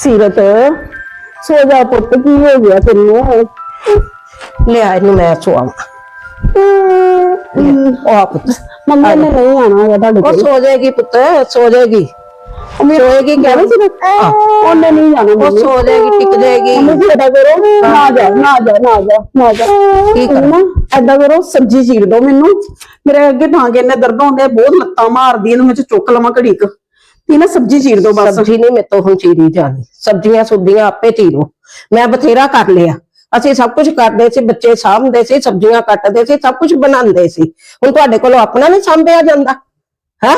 ਸੀਰਤ ਸੋ ਜਾ ਪੁੱਤ ਕੀ ਹੋ ਗਿਆ ਤੈਨੂੰ? ਲਿਆ ਇਹਨੂੰ ਮੈਂ ਸੁਆਵਾਂ ਉਹ ਆ ਪੁੱਤ। ਮੰਮੀ ਨੇ ਨਹੀਂ ਆਣਾ ਹੈਗਾ ਤੁਹਾਡੇ ਉਹ ਕੋਲ। ਸੋ ਜਾਏਗੀ ਪੁੱਤ ਸੋ ਜਾਏਗੀ। ਸੋਏਗੀ ਕਹਿੰਦੇ ਸੀ ਨਾ ਉਹਨੇ ਨਹੀਂ ਜਾਣਾ ਉਹ ਮੰਮੀ। ਸੋ ਜਾਏਗੀ ਟਿਕ ਜਾਏਗੀ। ਮੰਮੀ ਜੀ ਏਦਾਂ ਕਰੋ। ਨਾ ਜਾ ਨਾ ਜਾ ਨਾ ਜਾ ਨਾ ਜਾ। ਕੀ ਕਰਾਂ? ਏਦਾਂ ਕਰੋ ਸਬਜ਼ੀ ਚੀਰ ਦਿਓ ਮੈਨੂੰ। ਮੇਰੇ ਅੱਗੇ ਟਾਂਗੇ ਇੰਨੇ ਦਰਦ ਹੁੰਦੇ ਆ, ਬਹੁਤ ਲੱਤਾਂ ਮਾਰਦੀ ਇਹਨੂੰ ਮੈਂ ਚੁੱਕ ਲਵਾਂ ਘੜੀ ਕੁ। ਤੇ ਨਾ ਸਬਜ਼ੀ ਚੀਰ ਦਿਓ ਬਸ। ਸਬਜ਼ੀ ਨਹੀਂ ਮੇਰੇ ਤੋਂ ਹੁਣ ਚੀਰੀ ਜਾਣੀ। ਸਬਜ਼ੀਆਂ ਸੁਬਜ਼ੀਆਂ ਆਪੇ ਚੀਰੋ। ਮੈਂ ਬਥੇਰਾ ਕਰ ਲਿਆ। ਅਸੀਂ ਸਭ ਕੁਝ ਕਰਦੇ ਸੀ ਬੱਚੇ ਸਾਂਭਦੇ ਸੀ ਸਬਜ਼ੀਆਂ ਕੱਟਦੇ ਸੀ ਸਭ ਕੁਝ ਬਣਾਉਂਦੇ ਸੀ। ਹੁਣ ਤੁਹਾਡੇ ਕੋਲੋਂ ਆਪਣਾ ਨਹੀਂ ਸਾਂਭਿਆ ਜਾਂਦਾ। ਹੈ?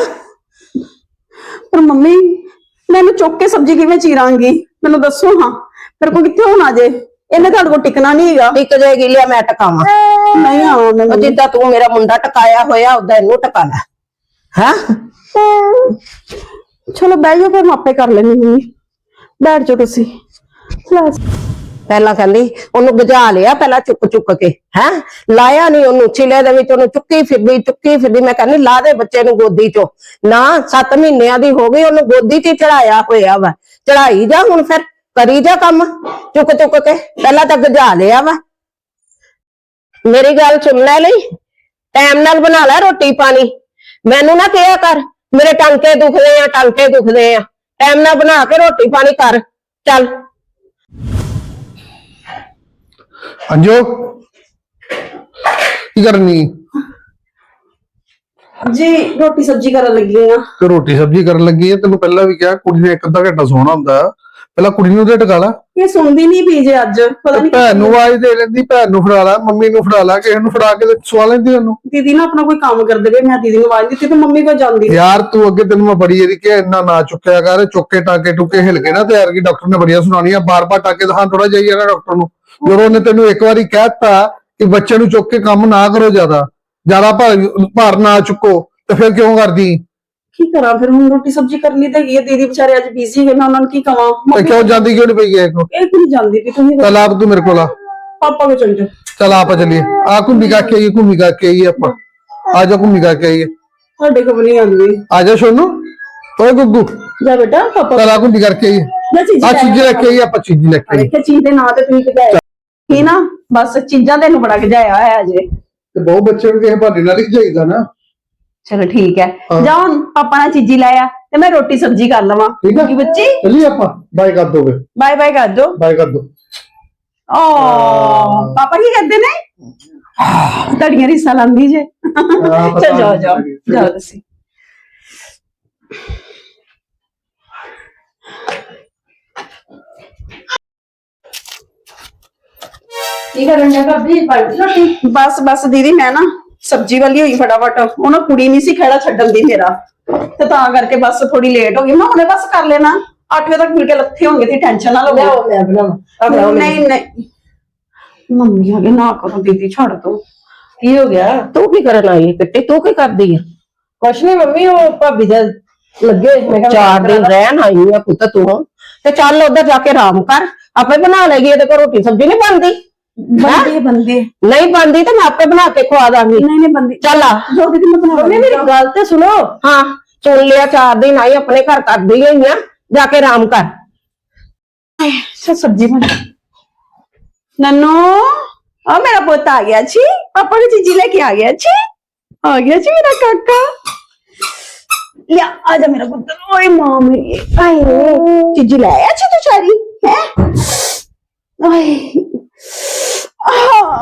ਪਰ ਮੰਮੀ ਮੈਨੂੰ ਚੁੱਕ ਕੇ ਸਬਜ਼ੀ ਕਿਵੇਂ ਚੀਰਾਂਗੀ? ਮੈਨੂੰ ਦੱਸੋ ਹਾਂ। ਮੇਰੇ ਕੋਲ ਕਿੱਥੇ ਹੋਣਾ ਜੇ? ਇਹਨੇ ਤੁਹਾਡੇ ਕੋਲ ਟਿਕਣਾ ਨਹੀਂ ਹੈਗਾ। ਟਿਕ ਜਾਏਗੀ ਲਿਆ ਮੈਂ ਟਕਾਵਾਂ। ਨਹੀਂ ਆਉਣਾ ਜਿੱਦਾਂ ਤੂੰ ਮੇਰਾ ਮੁੰਡਾ ਟਕਾਇਆ ਹੋਇਆ ਉਦਾਂ ਇਹਨੂੰ ਟਕਾ ਲੈ ਹੈ? ਚਲੋ ਬਹਿ ਜਾਓ, ਫਿਰ ਮਾਪੇ ਕਰ ਲੈਣੀ ਮੰਮੀ ਬੈਠ ਜਾਓ ਤੁਸੀਂ। ਲੈ ਪਹਿਲਾਂ ਕਹਿੰਦੀ, ਉਹਨੂੰ ਗਜਾ ਲਿਆ, ਪਹਿਲਾਂ ਚੁੱਕ ਚੁੱਕ ਕੇ, ਹੈ? ਲਾਇਆ ਨਹੀਂ ਉਹਨੂੰ, ਛਿਲੇ ਦੇ ਵਿੱਚ ਉਹਨੂੰ ਚੁੱਕੀ ਫਿਰਦੀ ਚੁੱਕੀ ਫਿਰਦੀ। ਮੈਂ ਕਹਿੰਦੀ, ਲਾ ਦੇ ਬੱਚੇ ਨੂੰ ਗੋਦੀ ਚੋਂ। ਨਾ 7 ਮਹੀਨਿਆਂ ਦੀ ਹੋ ਗਈ, ਉਹਨੂੰ ਗੋਦੀ 'ਚ ਚੜਾਇਆ ਹੋਇਆ ਵਾ। ਚੜਾਈ ਜਾ ਹੁਣ ਫਿਰ, ਕਰੀ ਜਾ ਕੰਮ, ਚੁੱਕ ਚੁੱਕ ਕੇ, ਪਹਿਲਾਂ ਤਾਂ ਗਜਾ ਲਿਆ ਵਾ। ਮੇਰੀ ਗੱਲ ਸੁਣ ਲੈ ਲਈ। ਟਾਈਮ ਨਾਲ ਬਣਾ ਲੈ ਰੋਟੀ ਪਾਣੀ। ਮੈਨੂੰ ਨਾ ਕਿਹਾ ਕਰ ਮੇਰੇ ਟਾਂਕੇ ਦੁਖਦੇ ਆ ਟਾਂਕੇ ਦੁਖਦੇ ਆ। ਟਾਈਮ ਨਾਲ ਬਣਾ ਕੇ ਰੋਟੀ ਪਾਣੀ ਕਰ। ਚੱਲ। ਅੰਜੋ ਕੀ ਕਰਨੀ ਜੀ ਰੋਟੀ ਸਬਜ਼ੀ ਕਰਨ ਲੱਗੀ ਆ। ਤੇ ਰੋਟੀ ਸਬਜ਼ੀ ਕਰਨ ਲੱਗੀ ਹੈ ਤੈਨੂੰ ਪਹਿਲਾਂ ਵੀ ਕਿਹਾ ਕੁੜੀ ਨੇ ਇੱਕ ਅੱਧਾ ਘੰਟਾ ਸੋਣਾ ਹੁੰਦਾ। ਪਹਿਲਾਂ ਕੁੜੀ ਨੂੰ ਤੇ ਟਕਾ ਲਾ। ਇਹ ਸੁਣਦੀ ਨਹੀਂ ਪੀ ਜੇ ਅੱਜ ਪਤਾ ਨਹੀਂ ਭੈਣ ਨੂੰ ਆਵਾਜ਼ ਦੇ ਲੈਂਦੀ ਭੈਣ ਨੂੰ ਫੜਾ ਲਾ ਮੰਮੀ ਨੂੰ ਫੜਾ ਲਾ ਕਿਸੇ ਨੂੰ ਫੜਾ ਕੇ ਤੇ ਸਵਾ ਲੈਂਦੀ ਉਹਨੂੰ। ਦੀਦੀ ਨਾ ਆਪਣਾ ਕੋਈ ਕੰਮ ਕਰਦੇ ਵੇ ਮੈਂ ਦੀਦੀ ਨੂੰ ਆਵਾਜ਼ ਦਿੱਤੀ ਤੇ ਮੰਮੀ ਕੋਲ ਜਾਂਦੀ। ਯਾਰ ਤੂੰ ਅੱਗੇ ਤੈਨੂੰ ਮੈਂ ਬੜੀ ਵਾਰੀ ਕਿਹਾ ਇੰਨਾ ਨਾ ਚੁੱਕਿਆ ਕਰ ਚੁੱਕੇ ਟਾਕੇ ਟੁਕੇ ਹਿਲ ਕੇ ਨਾ ਤੇ ਯਾਰ ਕੀ ਡਾਕਟਰ ਨੇ ਬੜੀਆਂ ਸੁਣਾਉਣੀਆਂ ਬਾਰ-ਬਾਰ ਟਾਕੇ ਦਿਖਾਣ ਥੋੜਾ ਜਾਈਏ ਨਾ ਡਾਕਟਰ ਨੂੰ। ਜਦੋਂ ਉਹਨੇ ਤੈਨੂੰ ਇੱਕ ਵਾਰੀ ਕਹਿਤਾ ਕਿ ਬੱਚੇ ਨੂੰ ਚੁੱਕ ਕੇ ਕੰਮ ਨਾ ਕਰੋ ਜ਼ਿਆਦਾ ਜ਼ਿਆਦਾ ਭਾਰ ਭਾਰ ਨਾ ਚੁੱਕੋ ਤੇ ਫਿਰ ਕਿਉਂ ਕਰਦੀ? ਕੀ ਕਰਾਂ? ਫਿਰ ਹੁਣ ਰੋਟੀ ਸਬਜ਼ੀ ਕਰਨੀ ਤਾਂ ਹੈਗੀ ਹੈ ਦੀਦੀ ਵਿਚਾਰੇ ਅੱਜ ਬਿਜ਼ੀ ਹੈ ਮੈਂ ਉਹਨਾਂ ਨੂੰ ਕੀ ਕਵਾਂ? ਤੇ ਮੰਮੀ ਕਿਉਂ ਜਾਂਦੀ ਕਿਉਂ ਨਹੀਂ ਪਈ ਹੈ ਕੋ? ਇਹ ਕਿਉਂ ਜਾਂਦੀ ਵੀ ਤੁਸੀਂ ਚੱਲ ਆਪ ਤੂੰ ਮੇਰੇ ਕੋਲ ਆ। ਪਾਪਾ ਕੋ ਚਲ ਜਾਓ ਚਲ ਆਪਾਂ ਚੱਲੀਏ। ਆ ਘੁੰਮੀ ਕਾ ਕੇ ਆਈਏ ਘੁੰਮੀ ਕਾ ਕੇ ਆਈਏ ਆਪਾਂ। ਆ ਜਾ ਘੁੰਮੀ ਕਾ ਕੇ ਆਈਏ। ਤੁਹਾਡੇ ਕੋਲ ਨਹੀਂ ਆਉਂਦੀ। ਆ ਜਾ ਸੋਨੂ। ਓਏ ਗੁੱਗੂ। ਜਾ ਬੇਟਾ ਪਾਪਾ ਚਲ ਆ ਘੁੰਮੀ ਕਰਕੇ ਆਈਏ। ਮੈਂ ਚੀਜ਼ ਆ ਚੀਜ਼ ਲੈ ਕੇ ਆਈਏ ਆਪਾਂ ਚੀਜ਼ ਲੈ ਕੇ ਆਈਏ। ਦੇਖਿਆ ਚੀਜ਼ ਦੇ ਨਾਂ ਤੇ ਤੁਸੀਂ ਕਿਹਾ ਕੀ ਨਾ? ਬਸ ਚੀਜ਼ਾਂ ਤੈਨੂੰ ਬੜਾ ਗਜਾਇਆ ਹੋਇਆ ਜੇ ਤੇ ਬਹੁਤ ਬੱਚੇ ਨੂੰ ਕਿਸੇ ਭਾਣੇ ਨਾਲ ਹੀ ਜਾਈਦਾ ਨਾ। ਚਲੋ ਠੀਕ ਹੈ ਹਾਂ। ਜਾ ਹੁਣ ਪਾਪਾ ਨਾਲ ਚੀਜ਼ੀ ਲਾਇਆ ਤੇ ਮੈਂ ਰੋਟੀ ਸਬਜ਼ੀ ਕਰ ਲਵਾਂ ਠੀਕ ਆ ਕੀ ਬੱਚੀ ਚੱਲੀਏ ਆਪਾਂ ਬਾਏ ਕਰ ਦੋਗੇ ਬਾਏ ਬਾਏ ਕਰ ਦੋ ਬਾਏ ਕਰ ਦੋ ਓ ਪਾਪਾ ਕੀ ਕਰਦੇ ਨੇ ਤੜੀਆਂ ਰਿਸਾ ਲਾਂਦੀ ਜੇ ਪਤਾ ਚਲ ਜਾਓ ਨਹੀਂ ਜਾਓ ਲੱਗੀ। ਜਾਓ ਤੁਸੀਂ ਕੀ ਕਰਨ ਦਾ ਭਾਬੀ ਪਲਟੀ ਰੋਟੀ ਬਸ ਬਸ ਦੀਦੀ ਮੈਂ ਨਾ ਸਬਜ਼ੀ ਵਾਲੀ ਹੋਈ ਫਟਾਫਟ। ਉਹ ਨਾ ਕੁੜੀ ਨਹੀਂ ਸੀ ਖੇੜਾ ਛੱਡਣ ਦੀ ਮੇਰਾ। ਤੇ ਤਾਂ ਕਰਕੇ ਬਸ ਥੋੜੀ ਲੇਟ ਹੋ ਗਈ। ਮੈਂ ਹੁਣੇ ਬਸ ਕਰ ਲੈਣਾ। 8 ਵਜੇ ਤੱਕ ਮਿਲ ਕੇ ਲੱਥੇ ਹੋਣਗੇ ਤੇ ਟੈਨਸ਼ਨ ਨਾ ਲਵੋ। ਲਿਆਓ ਮੈਂ ਬਣਾਵਾਂ। ਨਹੀਂ ਨਹੀਂ। ਮੰਮੀ ਆ ਨਾ ਕਰੋ ਦੀਦੀ ਛੱਡ ਦੋ। ਕੀ ਹੋ ਗਿਆ? ਤੂੰ ਕੀ ਕਰਨ ਆਈ ਹੈ ਕਿੱਟੀ ਤੂੰ ਕੀ ਕਰਦੀ ਹੈ? ਕੁਛ ਨਹੀਂ ਮੰਮੀ ਉਹ ਭਾਬੀ ਦਾ ਲੱਗੇ। ਮੈਂ ਕਿਹਾ ਚਾਰ ਦਿਨ ਰਹਿਣ ਆਈ ਆ ਪੁੱਤ ਤੂੰ। ਤੇ ਚੱਲ ਉਧਰ ਜਾ ਕੇ ਆਰਾਮ ਕਰ। ਆਪੇ ਬਣਾ ਲੇਗੀ ਇਹਦੇ ਕੋਲ ਰੋਟੀ ਸਬਜ਼ੀ ਨਹੀਂ ਬਣਦੀ। ਬੰਦੇ ਬੰਦੇ। ਨਹੀਂ ਬਣਦੀ ਤਾਂ ਮੈਂ ਆਪੇ ਬਣਾ ਕੇ ਖਵਾ ਦਾਂਗੀ। ਨਹੀਂ ਨਹੀਂ ਬੰਦੇ ਚੱਲ ਆ। ਜੋ ਦੀਦੀ ਮੈਂ ਬਣਾ ਮੰਮੀ ਮੇਰੀ ਗੱਲ ਤੇ ਸੁਣੋ। ਹਾਂ ਸੁਣ ਲਿਆ ਚਾਰ ਦਿਨ ਆਈ ਆਪਣੇ ਘਰ ਕਰਦੀ ਗਈ ਆ। ਜਾ ਕੇ ਆਰਾਮ ਕਰ। ਅੱਛਾ ਸਬਜ਼ੀ ਬਣ। ਨਨੂ ਆ ਮੇਰਾ ਪੁੱਤ ਆ ਗਿਆ ਜੀ ਪਾਪਾ ਦੀ ਚੀਜ਼ੀ ਲੈ ਕੇ ਆ ਗਿਆ ਜੀ ਆ ਗਿਆ ਜੀ ਮੇਰਾ ਕਾਕਾ। ਲਿਆ ਆ ਜਾ ਮੇਰਾ ਪੁੱਤ। ਓਏ ਮਾਂ ਮੇਰੀ ਆਏ। ਚੀਜ਼ੀ ਲੈ ਆਇਆ ਜੀ ਤੂੰ ਸਾਰੀ ਹੈ? ਆਏ। ਆਹ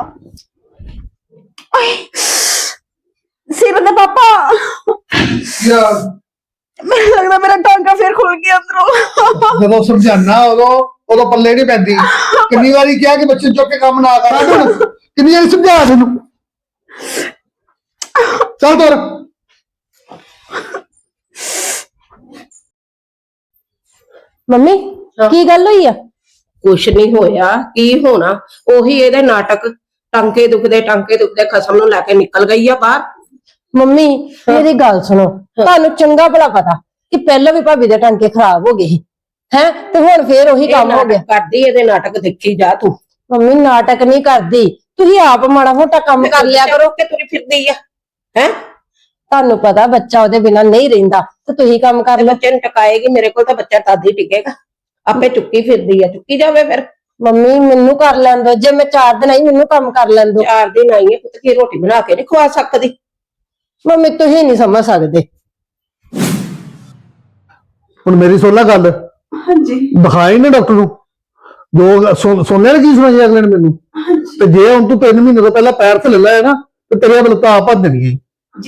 ਆਏ ਸਿਰ ਦਾ ਪਾਪਾ ਯਾਰ ਮੈਨੂੰ ਲੱਗਦਾ ਮੇਰਾ ਟਾਂਕਾ ਫੇਰ ਖੁੱਲ ਗਿਆ ਅੰਦਰੋਂ ਜਦੋਂ ਸਮਝਾਣਾ ਉਦੋਂ ਉਦੋਂ ਪੱਲੇ ਨਹੀਂ ਪੈਂਦੀ ਕਿੰਨੀ ਵਾਰੀ ਕਿਹਾ ਕਿ ਬੱਚੇ ਚੁੱਕ ਕੇ ਕੰਮ ਨਾ ਕਰ ਹੁਣ ਕਿੰਨੀ ਵਾਰੀ ਸਮਝਾ ਤੈਨੂੰ ਚੱਲ ਤੁਰ ਮੰਮੀ ਕੀ ਗੱਲ ਹੋਈ ਆ ਕੁਛ ਨਹੀਂ ਹੋਇਆ ਕੀ ਹੋਣਾ? ਉਹੀ ਇਹਦੇ ਨਾਟਕ ਟਾਂਕੇ ਦੁਖਦੇ ਟਾਂਕੇ ਦੁਖਦੇ ਖਸਮ ਨੂੰ ਲੈ ਕੇ ਨਿਕਲ ਗਈ ਆ ਬਾਹਰ। ਮੰਮੀ ਮੇਰੀ ਗੱਲ ਸੁਣੋ ਤੁਹਾਨੂੰ ਚੰਗਾ ਭਲਾ ਪਤਾ ਕਿ ਪਹਿਲਾਂ ਵੀ ਭਾਬੀ ਦੇ ਟਾਂਕੇ ਖਰਾਬ ਹੋ ਗਏ ਸੀ ਹੈ? ਤੇ ਹੁਣ ਫੇਰ ਉਹੀ ਕੰਮ ਹੋ ਗਿਆ। ਕਰਦੀ ਇਹਦੇ ਨਾਟਕ ਦੇਖੀ ਜਾ ਤੂੰ। ਮੰਮੀ ਨਾਟਕ ਨਹੀਂ ਕਰਦੀ। ਤੁਸੀਂ ਆਪ ਮਾੜਾ ਮੋਟਾ ਕੰਮ ਕਰ ਲਿਆ ਕਰੋ। ਕਿ ਤੁਰੀ ਫਿਰਦੀ ਆ? ਹੈ? ਤੁਹਾਨੂੰ ਪਤਾ ਬੱਚਾ ਉਹਦੇ ਬਿਨਾ ਨਹੀਂ ਰਹਿੰਦਾ ਤੇ ਤੁਸੀਂ ਕੰਮ ਕਰ ਲਓ। ਬੱਚੇ ਨੂੰ ਟਕਾਏਗੀ ਮੇਰੇ ਕੋਲ ਤਾਂ ਬੱਚਾ ਤਦ ਹੀ ਟਿਕੇਗਾ। ਆਪੇ ਚੁੱਕੀ ਫਿਰਦੀ ਆ ਚੁੱਕੀ ਜਾਵੇ ਫਿਰ। ਮੰਮੀ ਮੈਨੂੰ ਕਰ ਲੈਣ ਦੋ। ਜੇ ਮੈਂ ਚਾਰ ਦਿਨ ਆਈ ਮੈਨੂੰ ਕੰਮ ਕਰ ਲੈਣ ਦੋ। ਚਾਰ ਦਿਨ ਆਈ ਹੈ ਪੁੱਤ ਕੀ ਰੋਟੀ ਬਣਾ ਕੇ ਨਹੀਂ ਖਵਾ ਸਕਦੀ? ਮੰਮੀ ਤੁਸੀਂ ਨਹੀਂ ਸਮਝ ਸਕਦੇ। ਹੁਣ ਮੇਰੀ ਸੁਣ ਲੈ ਗੱਲ। ਹਾਂਜੀ। ਦਿਖਾਈ ਨਾ ਡਾਕਟਰ ਨੂੰ। ਜੋ ਸੁਣ- ਸੁਣਿਆ ਨਾ ਕੀ ਸੁਣਾਈ ਅਗਲੇ ਨੇ ਮੈਨੂੰ? ਤੇ ਜੇ ਹੁਣ ਤੂੰ 3 ਮਹੀਨੇ ਤੋਂ ਪਹਿਲਾਂ ਪੈਰ ਥੱਲੇ ਲਾਇਆ ਨਾ ਤੇ ਤੇਰੇ ਵੱਲ ਤਾਂ ਆਪ ਭੱਜ ਜਾਣੀ ਜੀ।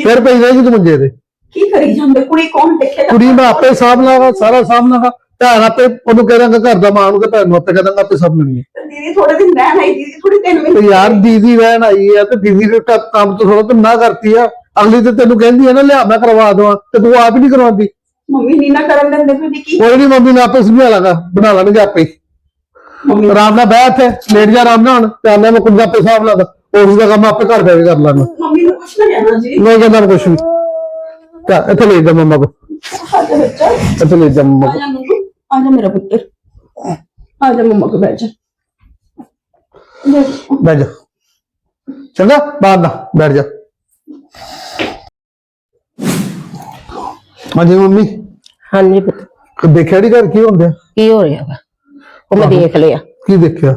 ਫਿਰ ਪਈ ਰਹੇਗੀ ਤੂੰ ਮੰਜੇ ਤੇ। ਕੀ ਕਰੀ ਜਾਂਦੇ? ਕੁੜੀ ਕੌਣ ਦੇਖੇਗਾ ਕੁੜੀ ਮੈਂ ਆਪੇ ਲਾਂਗਾ ਸਾਰਾ ਲਾਂਗਾ ਭੈਣ ਆਪੇ ਉਹਨੂੰ ਕਹਿ ਦਾਂਗਾ ਘਰ ਦਾ ਮਾਂ ਨੂੰ ਤੇ ਭੈਣ ਨੂੰ ਆਪੇ ਕਹਿ ਦਾਂਗਾ ਆਪੇ ਸਾਂਭ ਲੈਣੀ ਹੈ ਦੀਦੀ ਥੋੜੇ ਦਿਨ ਰਹਿਣ ਆਈ ਦੀਦੀ ਥੋੜੀ ਦਿਨ ਤੇ ਵਿੱਚ ਯਾਰ ਦੀਦੀ ਰਹਿਣ ਆਈ ਹੈ ਤੇ ਦੀਦੀ ਨੇ ਕ- ਕੰਮ ਤੋਂ ਥੋੜਾ ਤੇ ਨਾ ਕਰਤੀ ਆ। ਅਗਲੀ ਤੇ ਤੈਨੂੰ ਕਹਿੰਦੀ ਹੈ ਨਾ ਲਿਆ ਮੈਂ ਕਰਵਾ ਦਵਾਂ ਤੇ ਤੂੰ ਆਪ ਹੀ ਨਹੀਂ ਕਰਵਾਉਂਦੀ। ਮੰਮੀ ਨੀ ਨਾ ਕਰਨ ਦਿੰਦੇ ਫਿਰ ਵੀ ਕੀ? ਕੋਈ ਨਹੀਂ ਮੰਮੀ ਨੇ ਆਪੇ ਸਮਝਾ ਲਾਂਗਾ ਬਣਾ ਲਾਂਗੇ ਆਪੇ। ਹੀ। ਮੰਮੀ। ਆਰਾਮ ਨਾਲ ਬਹਿ ਇੱਥੇ ਲੇਟ ਜਾ ਆਰਾਮ ਨਾਲ ਹੁਣ ਤੇ ਆਨੇ ਮੈਂ ਕੁਝ ਆਪੇ ਸਾਂਭ ਲਾਂਗਾ ਉਸ ਦਾ ਕੰਮ ਆਪੇ ਘਰ ਬੈ ਕੇ ਕਰ ਲਾਂਗਾ। ਮੰਮੀ ਨੂੰ ਕੁਛ ਨਾ ਕਹਿਣਾ ਜੀ। ਨਹੀਂ ਕਹਿੰਦਾ ਕੁਛ ਵੀ। ਤਾਂ ਇੱਥੇ ਲੈ ਜਾ ਮੰਮਾ ਕੋ ਬੱਚਾ। ਇੱਥੇ ਲੈ ਜਾ ਮੰਮਾ ਆ ਕੋ ਜਾ ਮੰਮੀ। ਆ ਜਾ ਮੇਰਾ ਪੁੱਤਰ। ਆ ਜਾ ਮੰਮਾ ਕੋ ਬੈਠ ਜਾ। ਬੈਠ। ਬੈਠ ਜਾ। ਚੰਗਾ ਬਾਹਰ ਨਾ ਬੈਠ ਜਾ। ਹਾਂਜੀ ਮੰਮੀ। ਹਾਂਜੀ ਪੁੱਤ। ਦੇਖਿਆ ਨਹੀਂ ਘਰ ਕੀ ਹੁੰਦਾ ਕੀ ਹੋ ਰਿਹਾ ਵਾ? ਉਹ ਮੈਂ ਦੇਖ ਲਿਆ। ਕੀ ਦੇਖਿਆ?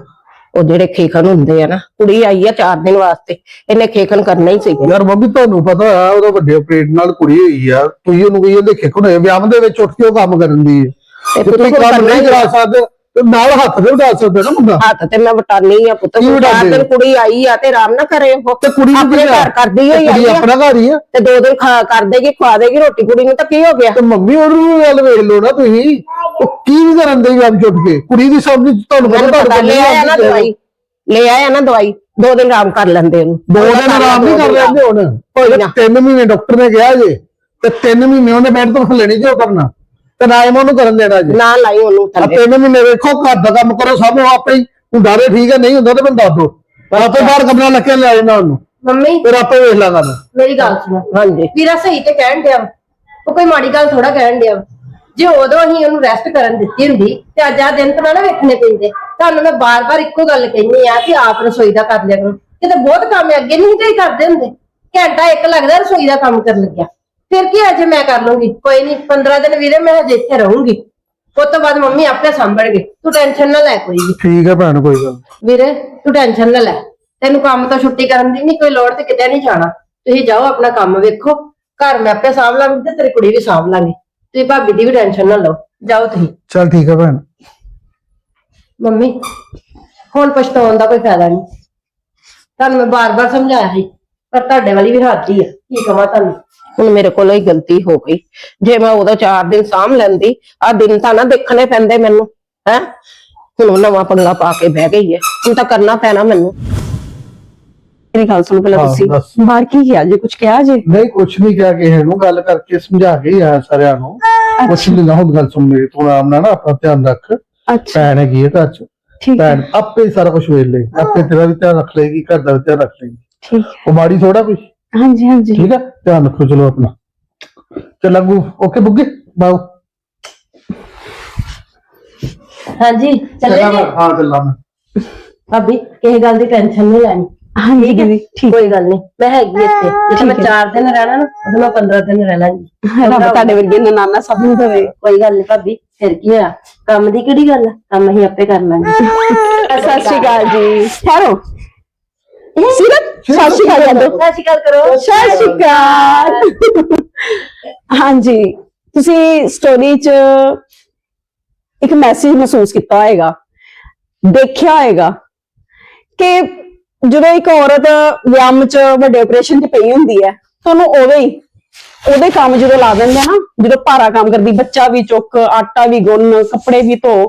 ਉਹ ਜਿਹੜੇ ਖੇਖਣ ਹੁੰਦੇ ਆ ਨਾ ਕੁੜੀ ਆਈ ਆ ਚਾਰ ਦਿਨ ਵਾਸਤੇ ਇਹਨੇ ਖੇਖਣ ਕਰਨਾ ਹੀ ਸੀਗਾ। ਯਾਰ ਮੰਮੀ ਤੁਹਾਨੂੰ ਪਤਾ ਆ ਉਹਦਾ ਵੱਡੇ ਆਪਰੇਟ ਨਾਲ ਕੁੜੀ ਹੋਈ ਆ। ਤੁਸੀਂ ਉਹਨੂੰ ਕਹੀਏ ਦੇਖੇ ਕੋਨੇ ਵਿਆਹ ਦੇ ਵਿੱਚ ਉੱਠ ਕੇ ਉਹ ਕੰਮ ਕਰਨ ਦੀ ਹੈ ਤੇ ਤੁਸੀਂ ਫਿਰ ਕੰਮ ਕਰਨਾ ਨਹੀਂ ਹੀ ਕਰਾ ਆ। ਸਕਦੇ ਤੇ ਨਾਲ ਹੱਥ ਦੇ ਉਡਾ ਸਕਦੇ ਨਾ ਮੁੰਡਾ। ਹੱਥ ਤੇ ਮੈਂ ਵਟਾਨੀ ਆ ਪੁੱਤ ਕੀ ਚਾਰ ਵਟਾਉਂਦੇ? ਦਿਨ ਹੋ? ਕੁੜੀ ਆਈ ਆ ਤੇ ਆਰਾਮ ਨਾ ਕਰੇ ਉਹ ਤੇ ਕੁੜੀ ਨੂੰ ਆਪਣੇ ਕੀ ਆ? ਘਰ ਕਰਦੀ ਹੋਈ ਤੇ ਕੁੜੀ ਆਈ ਆ। ਆਪਣਾ ਘਰ ਹੀ ਆ। ਤੇ ਦੋ ਦਿਨ ਖਾ ਕਰ ਦੇਗੀ ਖਵਾ ਦੇਗੀ ਰੋਟੀ ਕੁੜੀ ਨੂੰ ਤਾਂ ਕੀ ਹੋ ਗਿਆ? ਤੇ ਮੰਮੀ ਉਹਨੂੰ ਗੱਲ ਵੇਖ ਲਓ ਨਾ ਤੁਸੀਂ। ਉਹ ਕੀ ਵੀ ਕਰਨ ਦੇ ਕੇ? ਕੁੜੀ ਦੀ ਤੁਹਾਨੂੰ ਪਤਾ ਲੈ ਆਇਆ ਨਾ ਦਵਾਈ। ਲੈ ਆਇਆ ਨਾ ਦਵਾਈ। ਦੋ ਦਿਨ ਆਰਾਮ ਕਰ ਲੈਂਦੇ ਉਹਨੂੰ। ਦੋ ਦਿਨ ਆਰਾਮ ਨਹੀਂ ਕਰ ਲੈਂਦੇ ਹੁਣ। ਤਿੰਨ ਮਹੀਨੇ ਡਾਕਟਰ ਨੇ ਕਿਹਾ ਜੇ ਤੇ ਤਿੰਨ ਮਹੀਨੇ ਉਹਨੇ ਬੈੱਡ ਤੋਂ ਨਹੀਂ ਜੋ ਕਰਨਾ। ਤੇ ਨਾ ਮੈਂ ਉਹਨੂੰ ਕਰਨ ਦੇਣਾ ਜੀ। ਨਾ ਲਾਈ ਉਹਨੂੰ ਆ ਥੱਲੇ। ਤਿੰਨ ਮਹੀਨੇ ਵੇਖੋ ਘਰ ਦਾ ਕੰਮ ਕਰੋ ਸਭ ਆਪੇ ਹੀ ਹੁੰਦਾ ਠੀਕ ਹੈ ਨਹੀਂ ਹੁੰਦਾ ਤੇ ਮੈਨੂੰ ਦੱਸ ਦੋ ਆਪੇ ਬਾਹਰ ਕਮਰਾ ਲੱਗ ਕੇ ਲੈ ਜਾਣਾ ਉਹਨੂੰ। ਮੰਮੀ। ਫਿਰ ਆਪੇ ਵੇਖ ਲਾਂਗਾ ਮੈਂ। ਮੇਰੀ ਗੱਲ ਸੁਣੋ। ਹਾਂਜੀ। ਵੀਰਾ ਸਹੀ ਤੇ ਕਹਿਣ ਡਿਆ। ਵਾ। ਉਹ ਕੋਈ ਮਾੜੀ ਗੱਲ ਥੋੜਾ ਕਹਿਣ ਡਿਆ। ਵਾ। ਜੇ ਉਦੋਂ ਹੀ ਉਹਨੂੰ ਰੈਸਟ ਕਰਨ ਦਿੱਤੀ ਹੁੰਦੀ ਤੇ ਅੱਜ ਆ ਦਿਨ ਤਾਂ ਨਾ ਵੇਖਣੇ ਪੈਂਦੇ। ਤੁਹਾਨੂੰ ਮੈਂ ਬਾਰ-ਬਾਰ ਇੱਕੋ ਗੱਲ ਕਹਿੰਦੀ ਆ ਕਿ ਆਪ ਰਸੋਈ ਦਾ ਕਰ ਲਿਆ ਕਰੋ। ਕਿਤੇ ਬਹੁਤ ਕੰਮ ਹੈ ਅੱਗੇ ਨਹੀਂ ਤੇ ਕਰਦੇ ਹੁੰਦੇ। ਘੰਟਾ ਇੱਕ ਲੱਗਦਾ ਰਸੋਈ ਦਾ ਕੰਮ ਕਰਨ ਲੱਗਿਆ। ਫਿਰ ਕੀ ਅੱਜ ਮੈਂ ਕਰ ਲੂੰਗੀ? ਕੋਈ ਨਹੀਂ 15 ਦਿਨ ਵੀਰੇ ਮੈਂ ਹਜੇ ਇੱਥੇ ਰਹੂੰਗੀ। ਉਸ ਤੋਂ ਬਾਅਦ ਮੰਮੀ ਆਪੇ ਸੰਭਣਗੇ। ਤੂੰ ਟੈਨਸ਼ਨ ਨਾ ਲੈ ਕੋਈ ਵੀ। ਠੀਕ ਹੈ ਭੈਣ ਕੋਈ ਗੱਲ ਨੀ। ਵੀਰੇ ਤੂੰ ਟੈਨਸ਼ਨ ਨਾ ਲੈ। ਤੈਨੂੰ ਕੰਮ ਤੋਂ ਛੁੱਟੀ ਕਰਨ ਦੀ ਨਹੀਂ ਕੋਈ ਲੋੜ ਤੇ ਕਿਤੇ ਨਹੀਂ ਜਾਣਾ। ਤੁਸੀਂ ਜਾਓ ਆਪਣਾ ਕੰਮ ਵੇਖੋ। ਘਰ ਮੈਂ ਆਪੇ ਸਾਂਭ ਲਾਂਗੀ ਤੇ ਤੇਰੀ ਕੁੜੀ ਵੀ ਸਾਂਭ ਲਾਂਗੀ। ਤੁਸੀਂ ਭਾਬੀ ਦੀ ਵੀ ਟੈਨਸ਼ਨ ਨਾ ਲਓ। ਜਾਓ ਤੁਸੀਂ। ਚੱਲ ਠੀਕ ਹੈ ਭੈਣ। ਮੰਮੀ ਹੁਣ ਪਛਤਾਉਣ ਦਾ ਕੋਈ ਫਾਇਦਾ ਨਹੀਂ ਤੁਹਾਨੂੰ ਮੈਂ ਬਾਰ-ਬਾਰ ਸਮਝਾਇਆ ਸੀ ਪਰ ਤੁਹਾਡੇ ਵਾਲੀ ਵੀ ਹੱਦ ਹੀ ਆ। ਕੀ ਕਹਾਂ ਤੁਹਾਨੂੰ? ਹੁਣ ਮੇਰੇ ਕੋਲੋਂ ਹੀ ਗਲਤੀ ਹੋ ਗਈ। ਜੇ ਮੈਂ ਉਦੋਂ ਚਾਰ ਦਿਨ ਸਾਂਭ ਲੈਂਦੀ ਆ ਦਿਨ ਤਾਂ ਨਾ ਦੇਖਣੇ ਪੈਂਦੇ ਮੈਨੂੰ ਹੈ? ਹੁਣ ਉਹ ਨਵਾਂ ਪੰਗਾ ਪਾ ਕੇ ਬਹਿ ਗਈ ਹੈ। ਹੁਣ ਤਾਂ ਕਰਨਾ ਪੈਣਾ ਮੈਨੂੰ। ਮੇਰੀ ਗੱਲ ਸੁਣੋ ਪਹਿਲਾਂ ਹਾਂ, ਤੁਸੀਂ। ਦੱਸ। ਬਾਹਰ ਕੀ ਕਿਹਾ ਜੇ ਕੁਝ ਕਿਹਾ ਜੇ? ਨਹੀਂ ਕੁਛ ਨਹੀਂ ਕਿਹਾ ਕਿਸੇ ਨੂੰ। ਗੱਲ ਕਰਕੇ ਸਮਝਾ ਕੇ ਹੀ ਆਇਆ ਸਾਰਿਆਂ ਨੂੰ। ਕੁਛ ਨਹੀਂ ਨਾ ਹੁਣ ਗੱਲ ਸੁਣ ਮੇਰੀ ਤੂੰ ਆਰਾਮ ਨਾਲ ਨਾ ਆਪਣਾ ਧਿਆਨ ਰੱਖ। ਅੱਛਾ। ਭੈਣ ਹੈਗੀ ਹੈ ਘਰ ਚ। ਠੀਕ ਹੈ। ਭੈਣ ਆਪੇ ਹੀ ਸਾਰਾ ਕੁਝ ਵੇਖ ਲੈ ਆਪੇ ਤੇਰਾ ਵੀ ਧਿਆਨ ਰੱਖ ਲਏਗੀ ਘਰ ਦਾ ਵੀ ਧਿਆਨ ਰੱਖ ਲਏਗੀ। ਠੀਕ ਹੈ। ਉਹ ਮਾੜੀ ਥੋੜਾ ਕੁਛ ਹਾਂਜੀ ਹਾਂਜੀ। ਠੀਕ ਹੈ ਧਿਆਨ ਰੱਖੋ ਚਲੋ ਆਪਣਾ। ਚੱਲ ਅੱਗੂ ਓਕੇ ਬੁੱਗੇ ਬਾਉ ਹਾਂਜੀ ਚੱਲੇ ਜੀ? ਹਾਂ ਚੱਲਾਂ ਮੈਂ। ਭਾਬੀ ਕਿਸੇ ਗੱਲ ਦੀ ਟੈਨਸ਼ਨ ਨਹੀਂ ਲੈਣੀ। ਹਾਂਜੀ ਦੀਦੀ ਠੀਕ। ਕੋਈ ਗੱਲ ਨਹੀਂ। ਮੈਂ ਹੈਗੀ ਇੱਥੇ। ਜੇ ਮੈਂ 4 ਦਿਨ ਰਹਿਣਾ ਨਾ ਉਦੋਂ ਮੈਂ 15 ਦਿਨ ਰਹਿ ਲਾਂਗੀ। ਰੱਬ ਤੁਹਾਡੇ ਵਰਗੇ ਨਨਾਨਾ ਸਭ ਨੂੰ ਦੇਵੇ। ਕੋਈ ਗੱਲ ਨਹੀਂ ਭਾਬੀ ਫਿਰ ਕੀ ਹੋਇਆ? ਕੰਮ ਦੀ ਕਿਹੜੀ ਗੱਲ ਆ? ਕੰਮ ਅਸੀਂ ਆਪੇ ਕਰ ਲਾਂਗੇ। ਸਤਿ ਸ਼੍ਰੀ ਅਕਾਲ ਜੀ। ਠਹਿਰੋ। ਸਿਰਤ ਸਤਿ ਸ਼੍ਰੀ ਅਕਾਲ ਕਰ ਦਿਓ ਸਤਿ ਸ਼੍ਰੀ ਅਕਾਲ ਕਰੋ। ਸਤਿ ਸ਼੍ਰੀ ਅਕਾਲ। ਹਾਂਜੀ। ਤੁਸੀਂ ਸਟੋਰੀ 'ਚ ਇੱਕ ਮੈਸੇਜ ਮਹਿਸੂਸ ਕੀਤਾ ਹੋਏਗਾ ਦੇਖਿਆ ਹੋਏਗਾ ਕਿ ਜਦੋਂ ਇੱਕ ਔਰਤ ਵਿਆਮ 'ਚ ਵੱਡੇ ਆਪਰੇਸ਼ਨ 'ਚ ਪਈ ਹੁੰਦੀ ਹੈ ਤੁਹਾਨੂੰ ਉਵੇਂ ਹੀ ਉਹਦੇ ਕੰਮ ਜਦੋਂ ਲਾ ਦਿੰਦੇ ਆ ਨਾ ਜਦੋਂ ਭਾਰਾ ਕੰਮ ਕਰਦੀ ਬੱਚਾ ਵੀ ਚੁੱਕ ਆਟਾ ਵੀ ਗੁੰਨ ਕੱਪੜੇ ਵੀ ਧੋ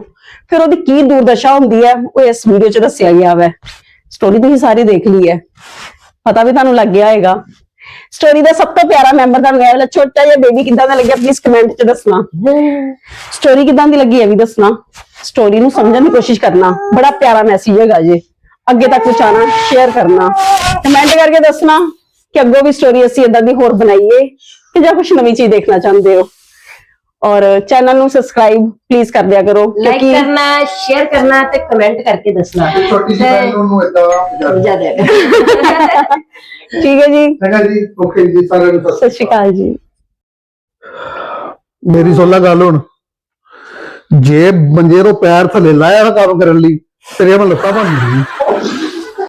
ਫਿਰ ਉਹਦੀ ਕੀ ਦੁਰਦਸ਼ਾ ਹੁੰਦੀ ਹੈ ਉਹ ਇਸ ਵੀਡੀਓ 'ਚ ਦੱਸਿਆ ਗਿਆ ਵੈ। ਸਟੋਰੀ ਤੁਸੀਂ ਸਾਰੀ ਦੇਖ ਲਈ ਹੈ। ਪਤਾ ਵੀ ਤੁਹਾਨੂੰ ਲੱਗ ਗਿਆ ਹੋਏਗਾ। ਸਟੋਰੀ ਦਾ ਸਭ ਤੋਂ ਪਿਆਰਾ ਮੈਂਬਰ ਤੁਹਾਨੂੰ ਇਹ ਵਾਲਾ ਛੋਟਾ ਜਿਹਾ ਬੇਬੀ ਕਿੱਦਾਂ ਦਾ ਲੱਗਿਆ ਪਲੀਜ਼ ਕਮੈਂਟ 'ਚ ਦੱਸਣਾ। ਸਟੋਰੀ ਕਿੱਦਾਂ ਦੀ ਲੱਗੀ ਇਹ ਵੀ ਦੱਸਣਾ। ਸਟੋਰੀ ਨੂੰ ਸਮਝਣ ਦੀ ਕੋਸ਼ਿਸ਼ ਕਰਨਾ। ਬੜਾ ਪਿਆਰਾ ਮੈਸੇਜ ਹੈਗਾ ਜੇ। ਅੱਗੇ ਤੱਕ ਪਹੁੰਚਾਣਾ ਸ਼ੇਅਰ ਕਰਨਾ। ਕਮੈਂਟ ਕਰਕੇ ਦੱਸਣਾ ਕਿ ਅੱਗੋਂ ਵੀ ਸਟੋਰੀ ਅਸੀਂ ਇਦਾਂ ਦੀ ਹੋਰ ਬਣਾਈਏ ਕਿ ਜਾਂ ਕੁਝ ਨਵੀਂ ਚੀਜ਼ ਦੇਖਣਾ ਚਾਹੁੰਦੇ ਹੋ। ਔਰ ਚੈਨਲ ਨੂੰ ਸਬਸਕ੍ਰਾਈਬ ਪਲੀਜ਼ ਕਰ ਦਿਆ ਕਰੋ ਲਾਈਕ ਕਰਨਾ ਸ਼ੇਅਰ ਕਰਨਾ ਤੇ ਕਮੈਂਟ ਕਰਕੇ ਦੱਸਣਾ। ਛੋਟੀ ਜਿਹੀ ਭੈਣ ਨੂੰ ਇਦਾਂ ਜ਼ਿਆਦਾ ਠੀਕ ਹੈ ਜੀ। ਚੰਗਾ ਜੀ ਓਕੇ ਜੀ ਸਾਰਿਆਂ ਨੂੰ ਸਤਿ ਸ਼੍ਰੀ ਅਕਾਲ ਜੀ। ਮੇਰੀ ਸੁਣ ਲੈ ਗੱਲ ਹੁਣ। ਜੇ ਮੰਜੇ ਤੋਂ ਪੈਰ ਥੱਲੇ ਲਾਇਆ ਨਾ ਕੰਮ ਕਰਨ ਲਈ ਤੇਰੇ ਮੈਂ ਲੱਤਾਂ ਬਣ ਗਈ